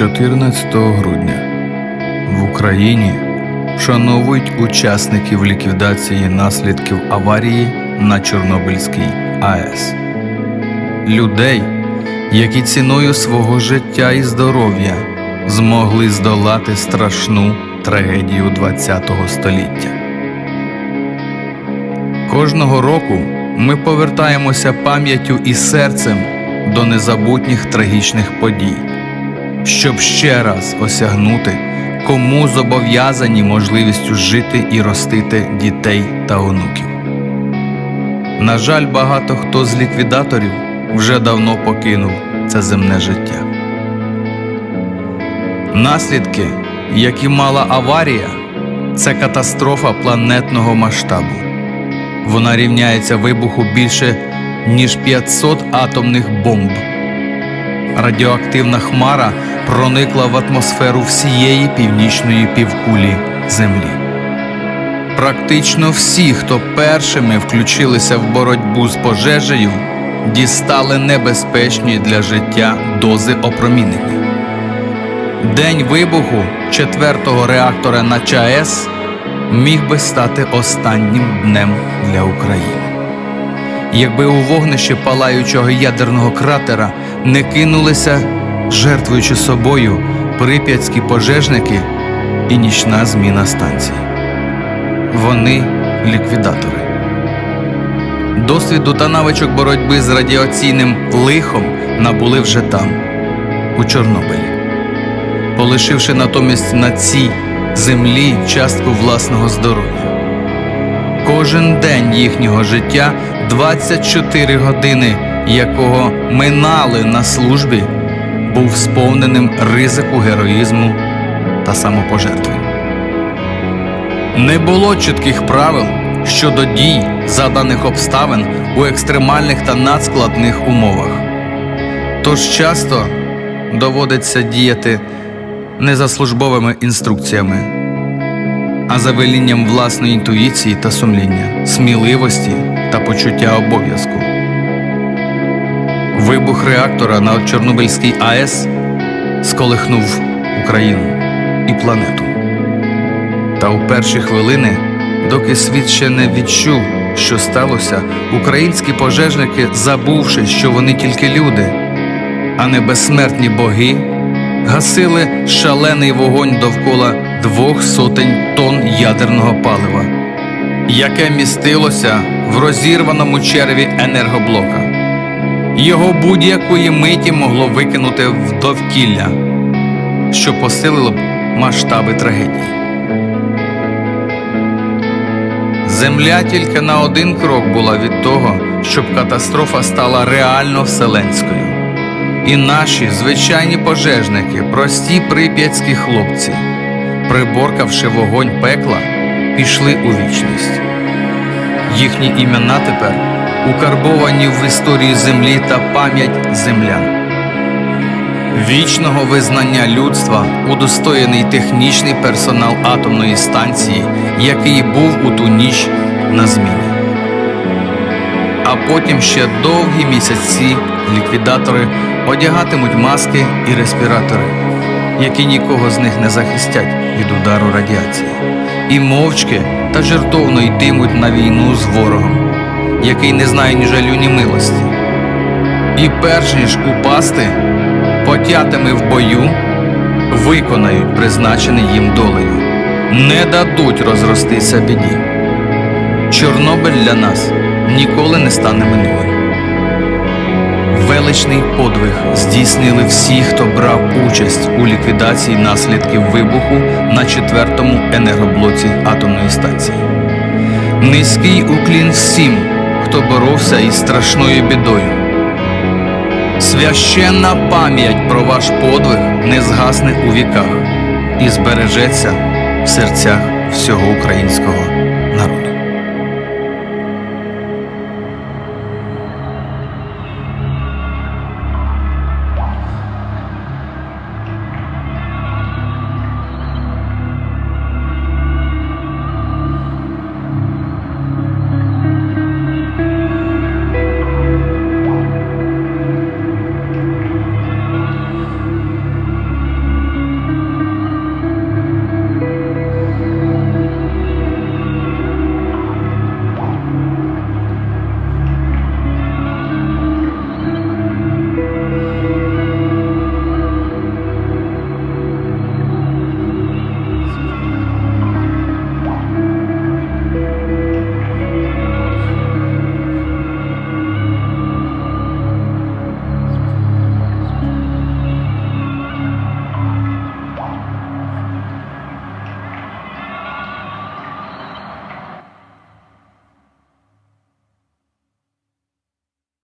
14 грудня в Україні вшановують учасників ліквідації наслідків аварії на Чорнобильській АЕС. Людей, які ціною свого життя і здоров'я змогли здолати страшну трагедію ХХ століття. Кожного року ми повертаємося пам'яттю і серцем до незабутніх трагічних подій, щоб ще раз осягнути, кому зобов'язані можливістю жити і ростити дітей та онуків. На жаль, багато хто з ліквідаторів вже давно покинув це земне життя. Наслідки, які мала аварія, це катастрофа планетного масштабу. Вона рівняється вибуху більше ніж 500 атомних бомб. Радіоактивна хмара проникла в атмосферу всієї північної півкулі Землі. Практично всі, хто першими включилися в боротьбу з пожежею, дістали небезпечні для життя дози опромінення. День вибуху четвертого реактора на ЧАЕС міг би стати останнім днем для України. Якби у вогнище палаючого ядерного кратера не кинулися, жертвуючи собою прип'ятські пожежники і нічна зміна станції. Вони ліквідатори. Досвіду та навичок боротьби з радіаційним лихом набули вже там, у Чорнобилі полишивши натомість на цій землі частку власного здоров'я. Кожен день їхнього життя, 24 години якого минали на службі, був сповненим ризику героїзму та самопожертви. Не було чітких правил щодо дій заданих обставин у екстремальних та надскладних умовах. Тож часто доводиться діяти не за службовими інструкціями, а за велінням власної інтуїції та сумління, сміливості та почуття обов'язку. Вибух реактора на Чорнобильській АЕС сколихнув Україну і планету. Та у перші хвилини, доки світ ще не відчув, що сталося, українські пожежники, забувши, що вони тільки люди, а не безсмертні боги, гасили шалений вогонь довкола двох сотень тонн ядерного палива, яке містилося в розірваному черві енергоблока. Його будь-якої миті могло викинути в довкілля, що посилило б масштаби трагедії. Земля тільки на один крок була від того, щоб катастрофа стала реально вселенською. І наші звичайні пожежники, прості прип'ятські хлопці, приборкавши вогонь пекла, пішли у вічність. Їхні імена тепер укарбовані в історії землі та пам'ять землян. Вічного визнання людства удостоєний технічний персонал атомної станції, який був у ту ніч на зміні. А потім ще довгі місяці ліквідатори одягатимуть маски і респіратори, які нікого з них не захистять від удару радіації, і мовчки та жертовно йтимуть на війну з ворогом, який не знає ні жалю, ні милості. І перш ніж упасти, потятими в бою, виконають призначене їм долею, не дадуть розростися біді. Чорнобиль для нас ніколи не стане минулим. Величний подвиг здійснили всі, хто брав участь у ліквідації наслідків вибуху на четвертому енергоблоці атомної станції. Низький уклін всім, хто боровся із страшною бідою. Священна пам'ять про ваш подвиг не згасне у віках і збережеться в серцях всього українського